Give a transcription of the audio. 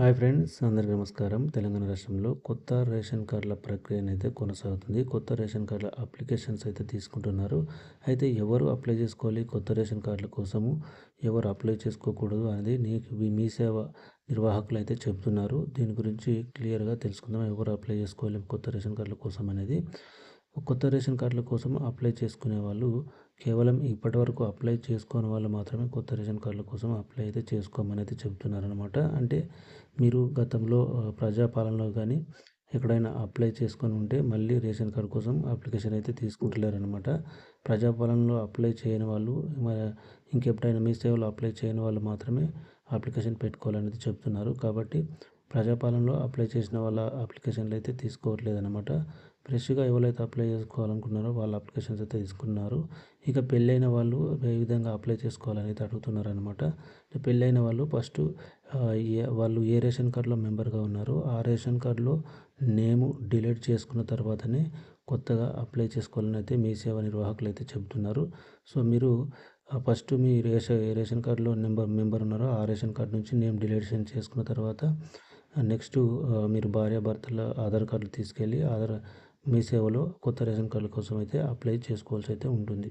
Hi friends అందరికీ నమస్కారం. తెలంగాణ రాష్ట్రంలో కొత్త రేషన్ కార్డుల ప్రక్రియ అయితే కొనసాగుతుంది. కొత్త రేషన్ కార్డుల అప్లికేషన్స్ అయితే తీసుకుంటున్నారు. అయితే ఎవరు అప్లై చేసుకోవాలి? కొత్త రేషన్ కార్డుల కోసము ఎవరు అప్లై చేసుకోకూడదు అనేది నీకు మీ సేవ నిర్వాహకులు అయితే చెబుతున్నారు. దీని గురించి క్లియర్గా తెలుసుకుందాం. ఎవరు అప్లై చేసుకోవాలి? కొత్త రేషన్ కార్డుల కోసం అనేది. కొత్త రేషన్ కార్డుల కోసం అప్లై చేసుకునే వాళ్ళు కేవలం ఇప్పటివరకు అప్లై చేసుకోని వాళ్ళు మాత్రమే కొత్త రేషన్ కార్డుల కోసం అప్లై అయితే చేసుకోమని అయితే చెప్తున్నారనమాట అంటే మీరు గతంలో ప్రజాపాలనలో కానీ ఎక్కడైనా అప్లై చేసుకొని ఉంటే మళ్ళీ రేషన్ కార్డు కోసం అప్లికేషన్ అయితే తీసుకుంటలేరనమాట ప్రజాపాలనలో అప్లై చేయని వాళ్ళు ఇంకెప్పుడైనా మీ సేవలో అప్లై చేయని వాళ్ళు మాత్రమే అప్లికేషన్ పెట్టుకోవాలనేది చెప్తున్నారు. కాబట్టి ప్రజాపాలనలో అప్లై చేసిన వాళ్ళ అప్లికేషన్లు అయితే తీసుకోవట్లేదు అనమాట ఫ్రెష్గా ఎవరైతే అప్లై చేసుకోవాలనుకున్నారో వాళ్ళ అప్లికేషన్స్ అయితే తీసుకున్నారు. ఇక పెళ్ళైన వాళ్ళు ఏ విధంగా అప్లై చేసుకోవాలని అయితే అడుగుతున్నారు అనమాట పెళ్ళైన వాళ్ళు ఫస్ట్ వాళ్ళు ఏ రేషన్ కార్డులో మెంబర్గా ఉన్నారో ఆ రేషన్ కార్డులో నేము డిలీట్ చేసుకున్న తర్వాతనే కొత్తగా అప్లై చేసుకోవాలని అయితే మీ సేవ నిర్వాహకులు అయితే చెబుతున్నారు. సో మీరు ఫస్ట్ మీ రేషన్ ఏ రేషన్ కార్డులో నెంబర్ మెంబర్ ఉన్నారో ఆ రేషన్ కార్డు నుంచి నేమ్ డిలీషన్ చేసుకున్న తర్వాత నెక్స్ట్ మీరు భార్యాభర్తల ఆధార్ కార్డులు తీసుకెళ్ళి ఆధార్ మీ సేవలో కొత్త రేషన్ కార్డుల కోసం అయితే అప్లై చేసుకోవాల్సి అయితే ఉంటుంది.